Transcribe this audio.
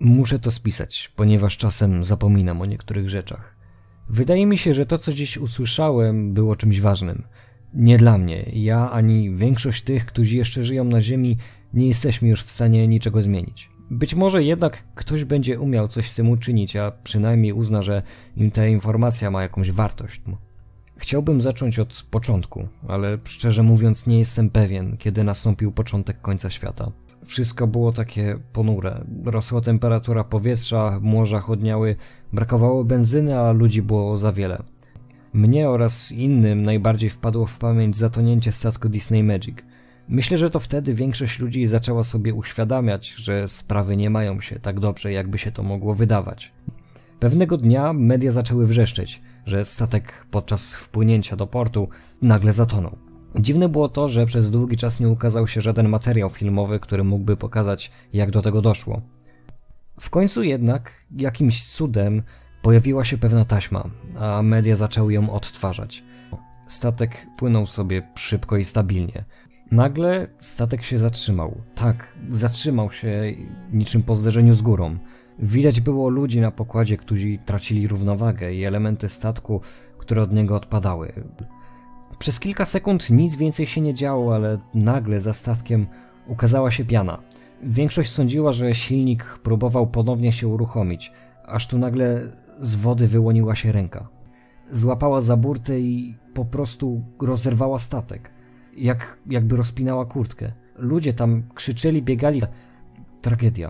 Muszę to spisać, ponieważ czasem zapominam o niektórych rzeczach. Wydaje mi się, że to, co dziś usłyszałem, było czymś ważnym. Nie dla mnie, ja ani większość tych, którzy jeszcze żyją na Ziemi, nie jesteśmy już w stanie niczego zmienić. Być może jednak ktoś będzie umiał coś z tym uczynić, a przynajmniej uzna, że im ta informacja ma jakąś wartość. Chciałbym zacząć od początku, ale szczerze mówiąc nie jestem pewien, kiedy nastąpił początek końca świata. Wszystko było takie ponure. Rosła temperatura powietrza, morza chodniały, brakowało benzyny, a ludzi było za wiele. Mnie oraz innym najbardziej wpadło w pamięć zatonięcie statku Disney Magic. Myślę, że to wtedy większość ludzi zaczęła sobie uświadamiać, że sprawy nie mają się tak dobrze, jakby się to mogło wydawać. Pewnego dnia media zaczęły wrzeszczeć, że statek podczas wpłynięcia do portu nagle zatonął. Dziwne było to, że przez długi czas nie ukazał się żaden materiał filmowy, który mógłby pokazać, jak do tego doszło. W końcu jednak, jakimś cudem, pojawiła się pewna taśma, a media zaczęły ją odtwarzać. Statek płynął sobie szybko i stabilnie. Nagle statek się zatrzymał. Tak, zatrzymał się niczym po zderzeniu z górą. Widać było ludzi na pokładzie, którzy tracili równowagę i elementy statku, które od niego odpadały. Przez kilka sekund nic więcej się nie działo, ale nagle za statkiem ukazała się piana. Większość sądziła, że silnik próbował ponownie się uruchomić, aż tu nagle z wody wyłoniła się ręka. Złapała za burtę i po prostu rozerwała statek, jak, jakby rozpinała kurtkę. Ludzie tam krzyczeli, biegali. Tragedia.